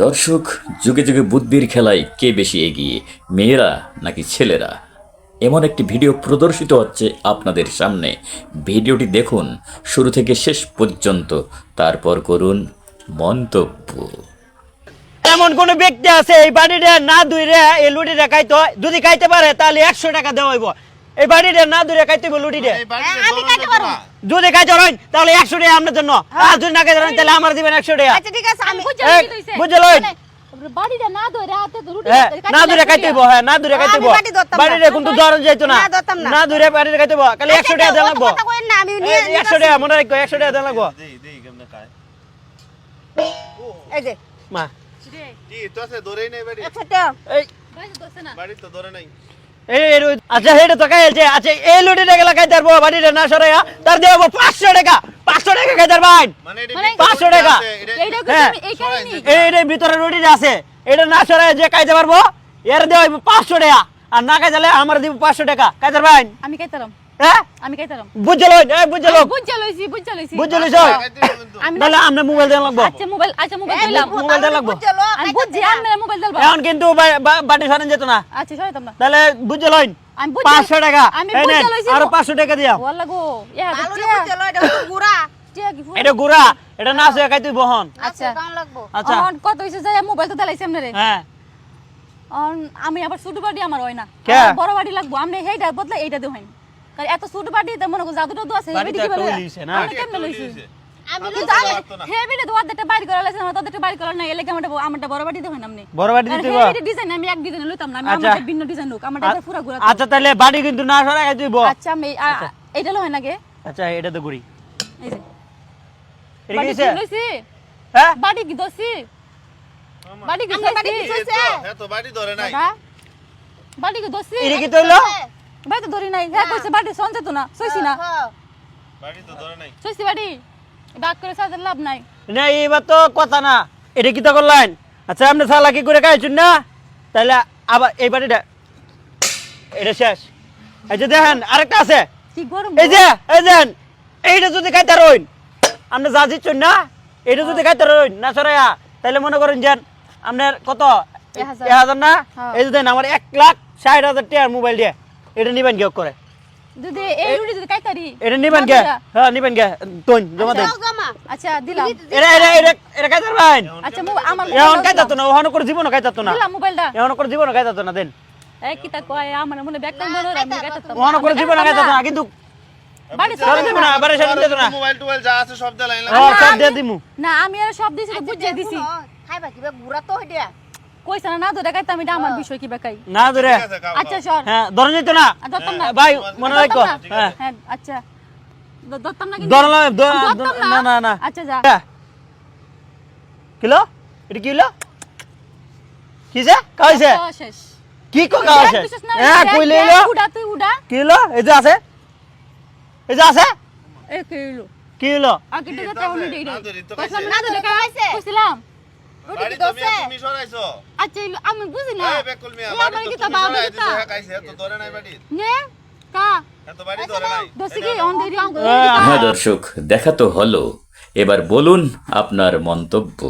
দর্শক, যুগে যুগে বুদ্ধির খেলায় কে বেশি এগিয়ে, মেয়েরা নাকি ছেলেরা? এমন একটি ভিডিও প্রদর্শিত হচ্ছে আপনাদের সামনে। ভিডিওটি দেখুন, শুরু থেকে শেষ পর্যন্ত। তারপর করুন মন্তব্য। এমন কোন ব্যক্তি আছে এই বাড়িটা না দুই রে এই লুটিটা খাইতে যদি খাইতে পারে, তাহলে একশো টাকা দেওয়া হইব। এই বাড়িটা না দুইরে খাইতে হইব লুটিটা আমি খাইতে পারব। যদি খাইতে পারেন তাহলে একশো টাকা আপনার জন্য। আর যদি না খাইতে পারেন তাহলে আমার দিবেন একশো টাকা। আচ্ছা ঠিক আছে আমি বুঝে লইন বাড়িটা না ধরে হাতে রুটি হ্যাঁ না দূরে খাইতে হইব হ্যাঁ না দূরে খাইতে হইব আমি বাড়ি ধরতাম না। বাড়িটা কিন্তু ধরা যাইতো না। না, ধরতাম না। না দূরে বাড়িটা খাইতে হইব খালি একশো টাকা দেওয়া লাগবো। কথা কইেন না আমি নিয়ে এই, একশো টাকা মনে রাখো একশো টাকা দেওয়া লাগবো। এই যে। মা। কি তো আছে ধরেই নেই বাড়ি? একশো টাকা এই বাড়ি তো ধরে নাই। এই এই রোজ- আচ্ছা হেটা তো খাইছে আচ্ছা এই বাড়িটা না সরাইয়া তার দেবো পাঁচশো টাকা পাঁচশো টাকা মানে মানে পাঁচশো টাকা। এইটা হ্যাঁ। ভিতরে রুটিটা আছে এটা না সরাই যে খাইতে পারব এর দেওয়া পাঁচশো টাকা আর না খাইতে আমার দিব পাঁচশো টাকা। আমি খাইতাম হ্যাঁ? মোবাইল দেওয়া লাগবো। আচ্ছা মোবাইল আচ্ছা মোবাইল আমি মোবাইল এখন কিন্তু যেত না। আচ্ছা সরাইতাম না তাহলে বুঝে লইন আমি বুঝছি পাঁচশো টাকা। আমি এই নেন, বুঝে লইছি আরও পাঁচশো টাকা দিয়া। ওয়াল লাগো ইয়া আলু টিয়া। চলো এটা গুড়া। টিয়া কি ফুল? এটা গুড়া এটা না আছে খাইতে বহন আচ্ছা। কেমন লাগবো? আচ্ছা। কত হইছে যায় মোবাইল তো দিলাইছি আমনে রে হ্যাঁ আমি আবার ছোট বাড়ি আমার হয় না। বড় বাড়ি লাগবো আমনে হেইটা বদলা এইটা হইন। কারণ এত ছোট বাড়ি তো মনে করো জাদুটা তো আছে? আমি কেমনে লইছি? বাড়ি আচ্ছা। আচ্ছা তাহলে কিন্তু না সরাই আচ্ছা নাকি আচ্ছা। এটা তো গুড়ি এই যে। এটা কি কি লইছি? হ্যাঁ? বাড়ি কি দছি বাড়ি কি বাড়ি কি এই হ্যাঁ তো বাড়ি ধরে নাই। বাড়ি কি দছি এটা কি তৈল বাড়ি তো ধরি নাই। হ্যাঁ কইছে বাড়ি সঞ্চে তো না সইছি না। হ্যাঁ। বাড়ি তো ধরে নাই। সইছি বাড়ি? বাক করে সাজার লাভ নাই। না এইবার তো কথা না। এটা কি তো করলেন আচ্ছা আপনি চালাকি করে খাইছেন না? তাহলে আবার এই বাড়িটা এটা শেষ। এই যে দেখেন আরেকটা আছে। কি গরম এই যে এই যে এইটা যদি খাইতে রইন আপনি যা দিচ্ছেন না এইটা যদি খাইতে রইন না সরাইয়া তাহলে মনে করেন যে আপনার কত? এক হাজার। না? হ্যাঁ। এই যে দেন আমার এক লাখ ষাট হাজার টাকার মোবাইল দিয়ে এটা নিবেন কেউ করে। যদি এই রুটি যদি কাইতারি এটা নিবেন কে হ্যাঁ নিবেন কে তোন জমা দেন। আচ্ছা দিলাম। এটা এটা এটা এটা খাইতে পারবেন আচ্ছা মো- আমার এখন মোবাইলটা খাইতে না করে জীবনও খাইতে না। দিলাম মোবাইলটা। এখন করে জীবনও খাইতে না দেন। এই কি তা কয় আমার মনে মনে হয় আমি গাইতাম ওখানে করে জীবনও খাইতে না কিন্তু বাড়ি দেব না বাড়ি দেব না। মোবাইল টোবাইল যা আছে সব দিলাইলাম ও সব দিয়ে দিমু। না আমি আর সব দিছি তো বুঝিয়ে দিছি। খাইবা কিবা গুড়া তো হইডিয়া কইছ না না ধরে গাইতাম এটা আমার বিষয় কি বেকাই না ধরে। আচ্ছা সর হ্যাঁ ধরে নিত না। ধরতাম না। ভাই মনে রাখো হ্যাঁ। হ্যাঁ আচ্ছা। ধরতাম না কিন্তু? ধরলাম না? না না আচ্ছা যা। হ্যাঁ। কিলো? এটা কি হলো কিসে কাইছে তো কি কো কাইছে হ্যাঁ কইলে দেখ, উড়া তুই উড়া। কি হলো এই যে আছে। এই যে আছে। এ কইলো কি হলো আগে তো যেতে হলো দেই না তো কইছিলাম না ধরে খাইছে কইছিলাম। বাড়ি তো তুমি সরাইছো? আচ্ছা আমি বুঝি না। এই বেকুল মিয়া আমার কি তা বাবা কি তা? খাইছে তো ধরে নাই বাড়ি নে কা। তো বাড়ি ধরে নাই। দোষী কি অন দেরি অঙ্ক। হ্যাঁ দর্শক দেখা তো হলো। এবার বলুন আপনার মন্তব্য।